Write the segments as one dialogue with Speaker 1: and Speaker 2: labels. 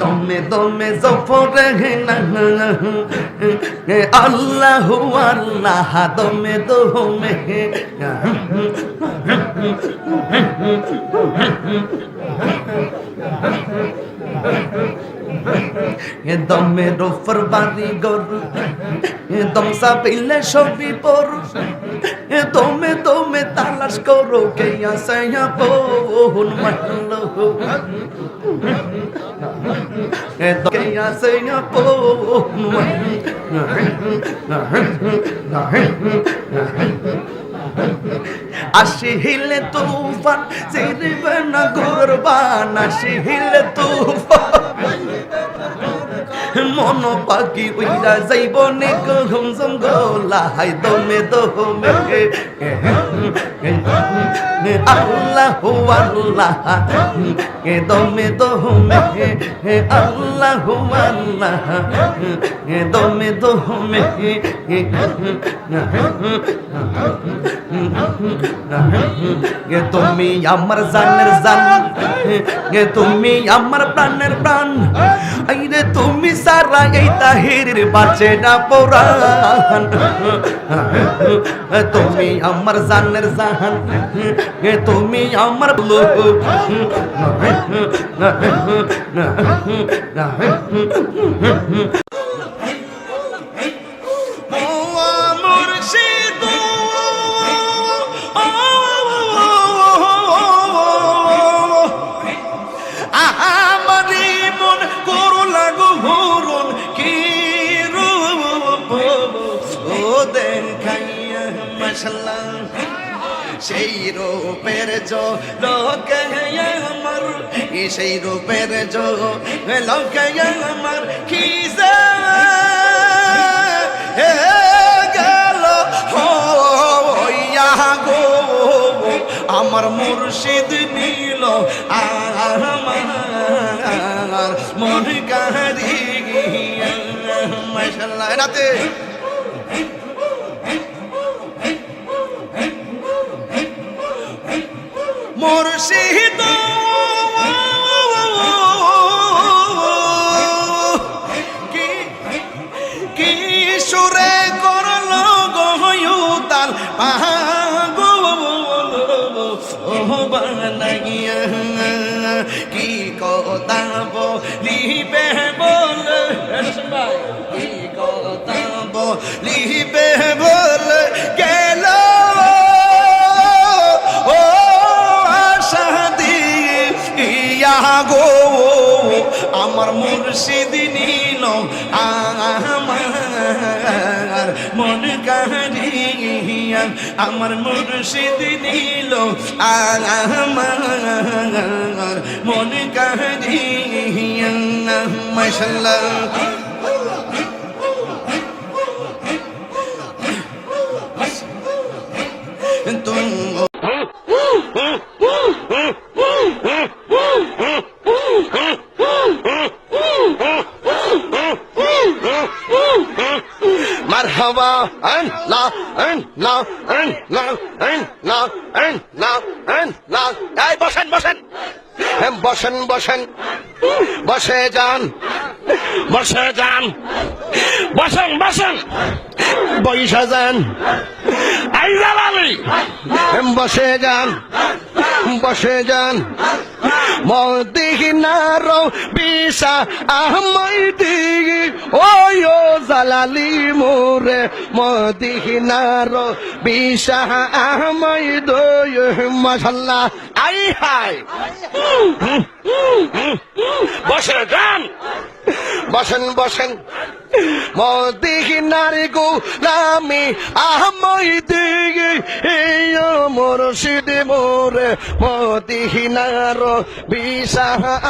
Speaker 1: দমে দমে জফরে আল্লাহ আল্লাহ দমে দমে এ দমে রোফর বাড়ি গরু। দমসা পিলে সবই এ দমে দমে তালাশ করো, কে আসে পোন মারলো এ কে আসে পোন আসি হিলে তুফান, সিরিবে না গুরবান আসি হিলে তুফান। মন পাখি উইরা যাইব নে গহম জঙ্গলা হাই দমে দমে আল্লাহ আল্লাহ এ দমে দমে আল্লাহ আল্লাহ এ দমে দমে এ তুমি আমার জানের জান এ তুমি আমার প্রাণের প্রাণ আইরে তুমি সারা এই তাহিরের বাঁচে না পরাণ তুমি আমার জানের জাহান এ তুমি আমার লোক আমারি সেই রূপের জো লোকে আমার সেই রূপের জো লোকে আমার কি আমার মুর্শিদ নীল আমার মন কারি মাশাআল্লাহ এনাতে মুর্শিদ। কি? সুরে করল গহয়ুতাল বানাইয়া। কি কথা বলিবে বল? কি কথা বলিবে গো আমার মুর্শিদ নীল আমার মন কাহিয়া আমার মুর্শিদ নীল আমার মন কাহিয়া মাশাল্লাহ। বসেন বসেন। হ্যাঁ, বসেন বসেন। বসে যান। বসে যান। বসেন বসেন। বৈশা যান। বসে যান বসে যান। মদিনার বিশা আহমাই দিগি ওই ও জালালি মোরে। মদিনার বিশা আহমাই দই মাশাল্লাহ। আই হাই বসে যান। বসেন বসেন। মদিনার গোলামি আহমাই দিগি এই মুর্শিদ মোরে মদিনার বিশা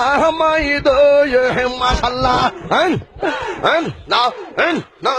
Speaker 1: আহমাই দই মাশাল্লাহ। হ্যাঁ হ্যাঁ না হ্যাঁ না